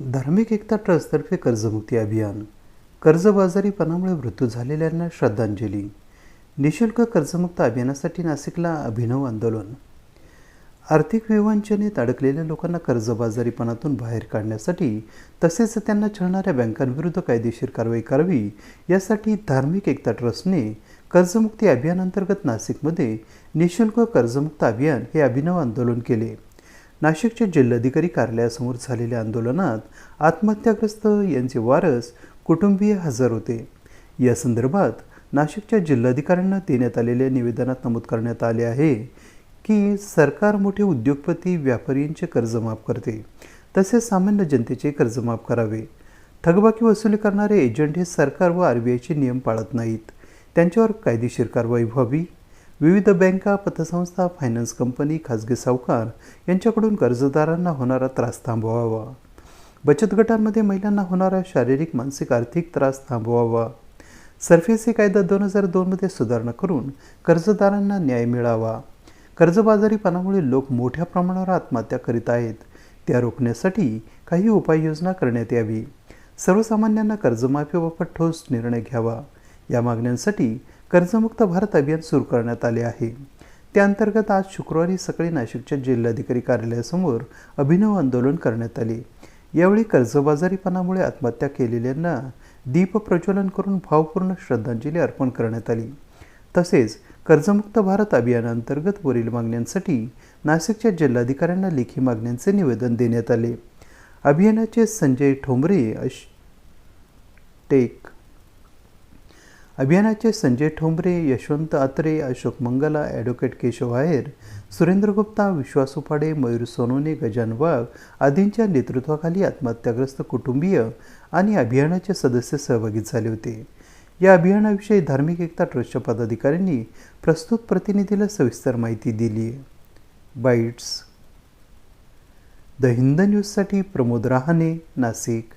धार्मिक एकता ट्रस्टतर्फे कर्जमुक्ती अभियान कर्जबाजारीपणामुळे मृत्यू झालेल्यांना श्रद्धांजली निशुल्क कर्जमुक्त अभियानासाठी नाशिकला अभिनव आंदोलन. आर्थिक विवंचनेत अडकलेल्या लोकांना कर्जबाजारीपणातून बाहेर काढण्यासाठी तसेच त्यांना छळणाऱ्या बँकांविरुद्ध कायदेशीर कारवाई करावी यासाठी धार्मिक एकता ट्रस्टने कर्जमुक्ती अभियानांतर्गत नाशिकमध्ये निशुल्क कर्जमुक्त अभियान हे अभिनव आंदोलन केले. नाशिकच्या जिल्हाधिकारी कार्यालयासमोर झालेल्या आंदोलनात आत्महत्याग्रस्त यांचे वारस कुटुंबीय हजर होते. या संदर्भात नाशिकच्या जिल्हाधिकाऱ्यांना देण्यात आलेल्या निवेदनात नमूद करण्यात आले आहे की सरकार मोठे उद्योगपती व्यापारींचे कर्ज माफ करते तसेच सामान्य जनतेचे कर्ज माफ करावे. थकबाकी वसुली करणारे एजंट हे सरकार व आर बी आयचे नियम पाळत नाहीत. त्यांच्यावर कायदेशीर कारवाई व्हावी विविध बँका पतसंस्था फायनान्स कंपनी खाजगी सावकार यांच्याकडून कर्जदारांना होणारा त्रास थांबवावा. बचत गटांमध्ये महिलांना होणारा शारीरिक मानसिक आर्थिक त्रास थांबवावा. सरफेसी कायदा दोन हजार दोनमध्ये सुधारणा करून कर्जदारांना न्याय मिळावा. कर्जबाजारीपणामुळे लोक मोठ्या प्रमाणावर आत्महत्या करीत आहेत. त्या रोखण्यासाठी काही उपाययोजना करण्यात यावी. सर्वसामान्यांना कर्जमाफीबाबत ठोस निर्णय घ्यावा. या मागण्यांसाठी कर्जमुक्त भारत अभियान सुरू करण्यात आले आहे. त्याअंतर्गत आज शुक्रवारी सकाळी नाशिकच्या जिल्हाधिकारी कार्यालयासमोर अभिनव आंदोलन करण्यात आले. यावेळी कर्जबाजारीपणामुळे आत्महत्या केलेल्यांना दीप प्रज्वलन करून भावपूर्ण श्रद्धांजली अर्पण करण्यात आली. तसेच कर्जमुक्त भारत अभियानांतर्गत वरील मागण्यांसाठी नाशिकच्या जिल्हाधिकाऱ्यांना लेखी मागण्यांचे निवेदन देण्यात आले. अभियानाचे संजय ठोंबरे अश टेक अभियानाचे संजय ठोंबरे यशवंत आत्रे अशोक मंगला ॲडव्होकेट केशव आहेर सुरेंद्र गुप्ता विश्वास उपाडे मयूर सोनोने गजान वाघ आदींच्या नेतृत्वाखाली आत्महत्याग्रस्त कुटुंबीय आणि अभियानाचे सदस्य सहभागी झाले होते. या अभियानाविषयी धार्मिक एकता ट्रस्टच्या पदाधिकाऱ्यांनी प्रस्तुत प्रतिनिधीला सविस्तर माहिती दिली. बाईट्स. द हिंद न्यूजसाठी प्रमोद रहाणे नाशिक